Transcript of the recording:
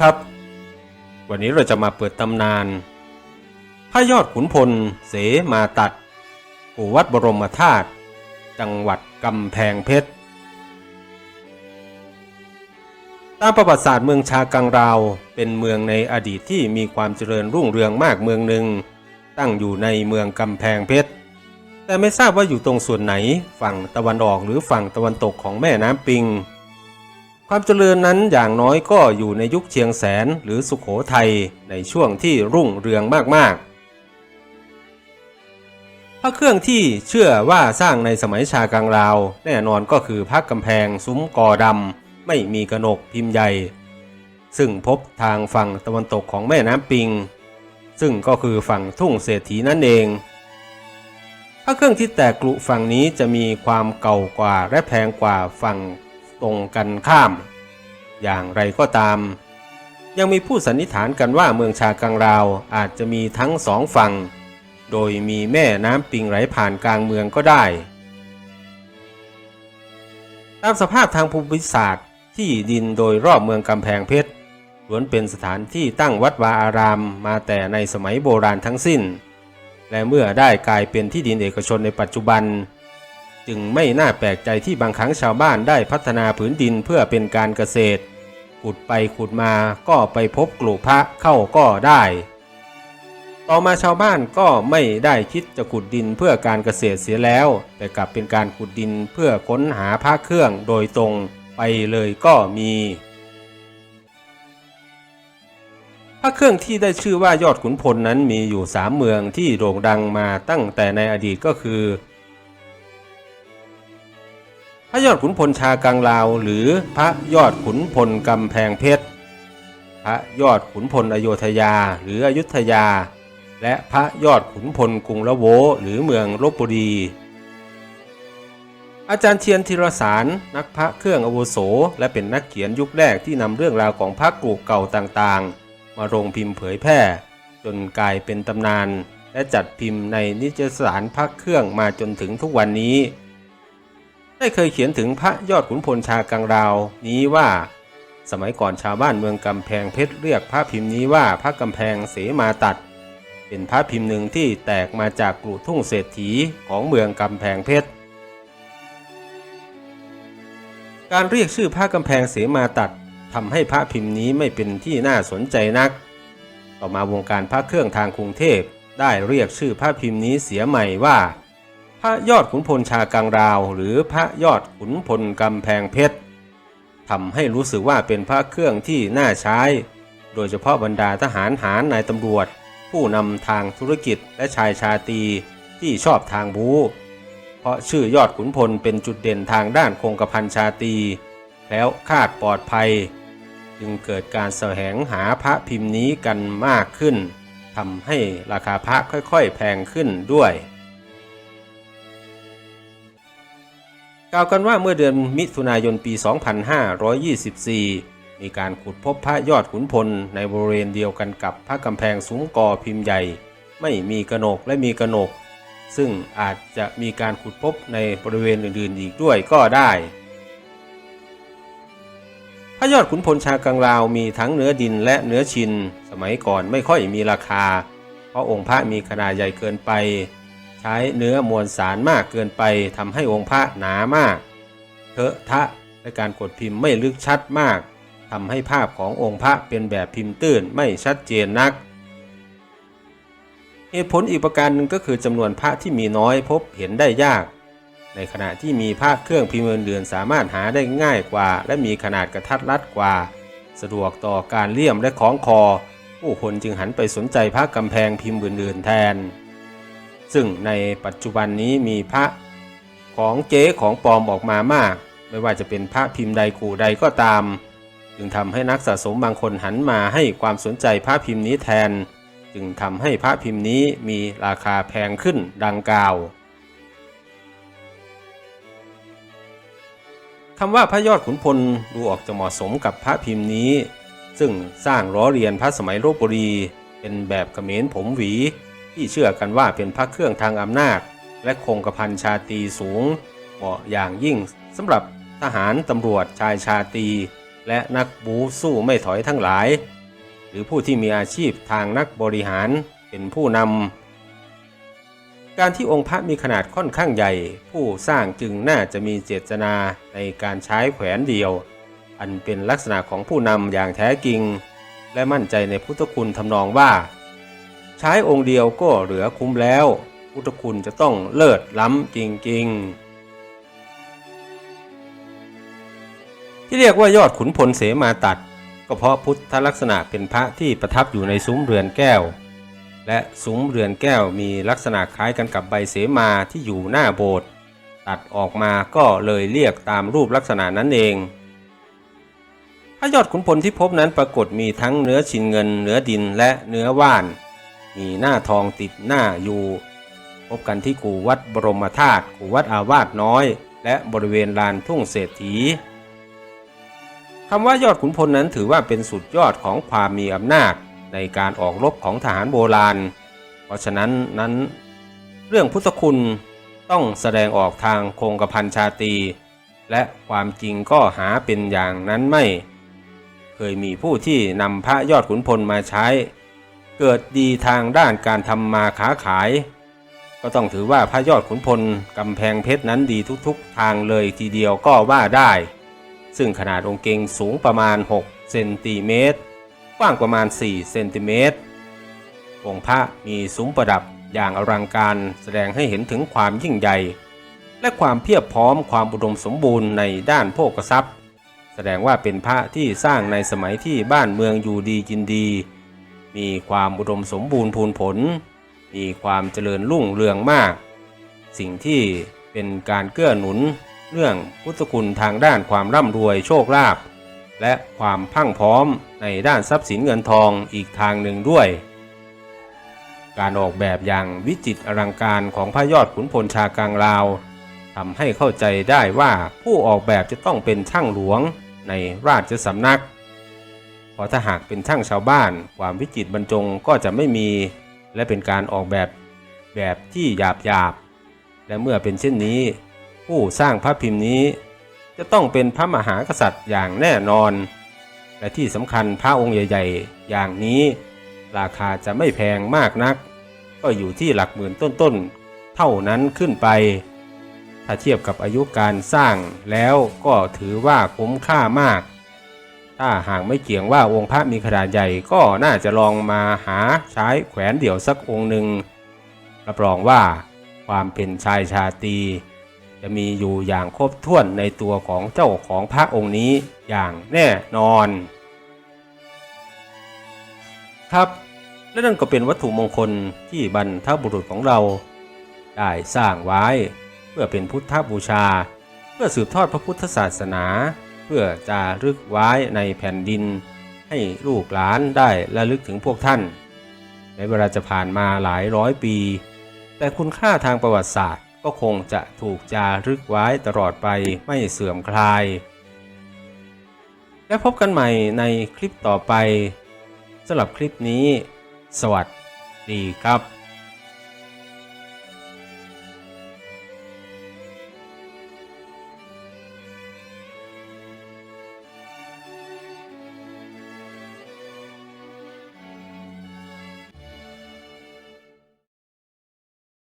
ครับ วันนี้เราจะมาเปิดตำนานพระยอดขุนพล เสมาตัดปู่วัดบรมธาตุจังหวัดกำแพงเพชร ตามประวัติศาสตร์เมืองชากังราว เป็นเมืองในอดีตที่มีความเจริญรุ่งเรืองมากเมืองหนึ่ง ตั้งอยู่ในเมืองกำแพงเพชร แต่ไม่ทราบว่าอยู่ตรงส่วนไหนฝั่งตะวันออกหรือฝั่งตะวันตกของแม่น้ำปิง ความเจริญนั้นอย่างน้อยก็อยู่ในยุคเชียงแสนหรือสุขโขทัยในช่วงที่รุ่งเรืองมากๆ พระเครื่องที่เชื่อว่าสร้างในสมัยชากังราว แน่นอนก็คือพระกำแพงซุ้มกอดำไม่มีกระหนกพิมพ์ใหญ่ ซึ่งพบทางฝั่งตะวันตกของแม่น้ำปิง ซึ่งก็คือฝั่งทุ่งเศรษฐีนั่นเองพระเครื่องที่แตกกลุฝั่งนี้จะมีความเก่ากว่าและแพงกว่าฝั่ง ตรงกันข้าม อย่างไรก็ตาม ยังมีผู้สันนิษฐานกันว่าเมืองชากังราวอาจจะมีทั้งสองฝั่ง โดยมีแม่น้ำปิงไหลผ่านกลางเมืองก็ได้ ตามสภาพทางภูมิศาสตร์ที่ดินโดยรอบเมืองกำแพงเพชรล้วนเป็นสถานที่ตั้งวัดวาอารามมาแต่ในสมัยโบราณทั้งสิ้น และเมื่อได้กลายเป็นที่ดินเอกชนในปัจจุบัน จึงไม่น่าแปลกใจที่บางครั้งชาวบ้านได้พัฒนาผืนดินเพื่อเป็นการเกษตร ขุดไปขุดมาก็ไปพบกลูพระเข้าก็ได้ ต่อมาชาวบ้านก็ไม่ได้คิดจะขุดดินเพื่อการเกษตรเสียแล้ว แต่กลับเป็นการขุดดินเพื่อค้นหาพระเครื่องโดยตรงไปเลยก็มีพระเครื่องที่ได้ชื่อว่ายอดขุนพลนั้นมีอยู่สามเมืองที่โด่งดังมาตั้งแต่ในอดีตก็คือ ระยอดขุนพลชากังลาว หรือพระยอดขุนพลกำแพงเพชร พระยอดขุนพลอโยธยาหรืออยุธยา และพระยอดขุนพลกรุงละโวหรือเมืองลบบุรี อาจารย์เทียนธีรสารนักพระเครื่องอาวุโส และเป็นนักเขียนยุคแรกที่นำเรื่องราวของพระกรูเก่าต่างๆ มาลงพิมพ์เผยแพร่ จนกลายเป็นตำนาน และจัดพิมพ์ในนิตยสารพระเครื่องมาจนถึงทุกวันนี้ ได้เคยเขียนถึงพระยอดขุนพลชากังราว นี้ว่า สมัยก่อนชาวบ้านเมืองกำแพงเพชรเรียกพระพิมพ์นี้ว่าพระกำแพงเสมาตัด เป็นพระพิมพ์หนึ่งที่แตกมาจากกลุ่ทุ่งเศรษฐีของเมืองกำแพงเพชรการเรียกชื่อพระกำแพงเสมาตัดทำให้พระพิมพ์นี้ไม่เป็นที่น่าสนใจนัก ต่อมาวงการพระเครื่องทางกรุงเทพได้เรียกชื่อพระพิมพ์นี้เสียใหม่ว่า ระยอดขุนพลชากังราว หรือพระยอดขุนพลกำแพงเพชรทำให้รู้สึกว่าเป็นพระเครื่องที่น่าใช้ โดยเฉพาะบรรดาทหารหารนายตำรวจ ผู้นำทางธุรกิจและชายชาตรีที่ชอบทางบูเพราะชื่อยอดขุนพลเป็นจุดเด่นทางด้านคงกระพันชาตรีแล้วคาดปลอดภัย จึงเกิดการแสวงหาพระพิมพ์นี้กันมากขึ้นทำให้ราคาพระค่อยๆ แพงขึ้นด้วย กล่าวกันว่าเมื่อเดือนมิถุนายนปี 2524 มีการขุดพบพระยอดขุนพลในบริเวณเดียวกันกับพระกำแพงสูงกอพิมพ์ใหญ่ ไม่มีกระหนกและมีกระหนก ซึ่งอาจจะมีการขุดพบในบริเวณอื่นๆอีกด้วยก็ได้พระยอดขุนพลชากังลาวมีทั้งเนื้อดินและเนื้อชิน สมัยก่อนไม่ค่อยมีราคา เพราะองค์พระมีขนาดใหญ่เกินไป ใช้เนื้อมวลสารมากเกินไปทำให้องค์พระหนามากเทอะทะและการกดพิมพ์ไม่ลึกชัดมากทำให้ภาพขององค์พระเป็นแบบพิมพ์ตื้นไม่ชัดเจนนักเหตุผลอีกประการหนึ่งก็คือจำนวนพระที่มีน้อยพบเห็นได้ยาก ในขณะที่มีพระเครื่องพิมพ์อื่นสามารถหาได้ง่ายกว่า และมีขนาดกระทัดรัดกว่า สะดวกต่อการเลี่ยมและคล้องคอ ผู้คนจึงหันไปสนใจพระกำแพงพิมพ์อื่นแทน ซึ่งในปัจจุบันนี้มีพระของเจ๊ของปลอมออกมามาก ไม่ว่าจะเป็นพระพิมพ์ใดกูใดก็ตาม จึงทำให้นักสะสมบางคนหันมาให้ความสนใจพระพิมพ์นี้แทน จึงทำให้พระพิมพ์นี้มีราคาแพงขึ้นดังกล่าวคำว่าพระยอดขุนพลดูออกจะเหมาะสมกับพระพิมพ์นี้ ซึ่งสร้างล้อเรียนพระสมัยลบบุรี เป็นแบบเขมรผมหวี ที่เชื่อกันว่าเป็นพระเครื่องทางอำนาจ และคงกระพันชาตีสูง เหมาะอย่างยิ่งสำหรับทหารตำรวจชายชาตี และนักบูสู้ไม่ถอยทั้งหลาย หรือผู้ที่มีอาชีพทางนักบริหารเป็นผู้นำการที่องค์พระมีขนาดค่อนข้างใหญ่ ผู้สร้างจึงน่าจะมีเจตนาในการใช้แขวนเดียว อันเป็นลักษณะของผู้นำอย่างแท้จริง และมั่นใจในพุทธคุณทำนองว่า ช้องค์เดียวก็เหลือคุ้มแล้ว พุทธคุณจะต้องเลิศล้ำจริงๆ ที่เรียกว่ายอดขุนพลเสมาตัด ก็เพราะพุทธลักษณะเป็นพระที่ประทับอยู่ในซุ้มเรือนแก้ว และซุ้มเรือนแก้วมีลักษณะคล้ายกันกับใบเสมาที่อยู่หน้าโบสถ์ตัดออกมาก็เลยเรียกตามรูปลักษณะนั้นเองพระยอดขุนพลที่พบนั้นปรากฏมีทั้งเนื้อชินเงิน เนื้อดินและเนื้อว่าน มีหน้าทองติดหน้าอยู่ พบกันที่กู่วัดบรมธาตุกู่วัดอาวาสน้อย และบริเวณลานทุ่งเศรษฐีคำว่ายอดขุนพลนั้นถือว่าเป็นสุดยอดของความมีอำนาจในการออกรบของทหารโบราณ เพราะฉะนั้นนั้น เรื่องพุทธคุณต้องแสดงออกทางคงกระพันชาตี และความจริงก็หาเป็นอย่างนั้นไม่ เคยมีผู้ที่นำพระยอดขุนพลมาใช้ เกิดดีทางด้านการทำมาค้าขาย ก็ต้องถือว่าพระยอดขุนพลกำแพงเพชรนั้นดีทุกๆ ทางเลยทีเดียวก็ว่าได้ ซึ่งขนาดองค์เกงสูงประมาณ 6 เซนติเมตรกว้างประมาณ 4 เซนติเมตร องค์พระมีซุ้มประดับอย่างอลังการแสดงให้เห็นถึงความยิ่งใหญ่ และความเพียบพร้อมความอุดมสมบูรณ์ในด้านโภคทรัพย์ แสดงว่าเป็นพระที่สร้างในสมัยที่บ้านเมืองอยู่ดีกินดี มีความอุดมสมบูรณ์พูนผล มีความเจริญรุ่งเรืองมาก สิ่งที่เป็นการเกื้อหนุน เรื่องพุทธคุณทางด้านความร่ำรวยโชคลาภและความพั่งพร้อมในด้านทรัพย์สินเงินทองอีกทางหนึ่งด้วย การออกแบบอย่างวิจิตรอลังการของพระยอดขุนพลชากลางลาวทำให้เข้าใจได้ว่าผู้ออกแบบจะต้องเป็นช่างหลวงในราชสำนัก พราะถ้าหากเป็นช่างชาวบ้าน ความวิจิตรบรรจงก็จะไม่มี และเป็นการออกแบบแบบที่หยาบหยาบและเมื่อเป็นเช่นนี้ ผู้สร้างพระพิมพ์นี้ จะต้องเป็นพระมหากษัตริย์อย่างแน่นอน และที่สำคัญพระองค์ใหญ่ ๆ อย่างนี้ ราคาจะไม่แพงมากนัก ก็อยู่ที่หลักหมื่นต้นๆ เท่านั้นขึ้นไป ถ้าเทียบกับอายุการสร้างแล้วก็ถือว่าคุ้มค่ามาก ถ้าหากไม่เกี่ยงว่าองค์พระมีขนาดใหญ่ก็น่าจะลองมาหาใช้แขวนเดี่ยวสักองค์หนึ่งรับรองว่าความเป็นชายชาตรีจะมีอยู่อย่างครบถ้วนในตัวของเจ้าของพระองค์นี้อย่างแน่นอน ครับและนั่นก็เป็นวัตถุมงคลที่บรรทบุรุษของเรา ได้สร้างไว้เพื่อเป็นพุทธบูชา เพื่อสืบทอดพระพุทธศาสนา เพื่อจารึกไว้ในแผ่นดิน ให้ลูกหลานได้ระลึกถึงพวกท่านแม้เวลาจะผ่านมาหลายร้อยปี แต่คุณค่าทางประวัติศาสตร์ก็คงจะถูกจารึกไว้ตลอดไปไม่เสื่อมคลาย และพบกันใหม่ในคลิปต่อไปสำหรับคลิปนี้ สวัสดีครับ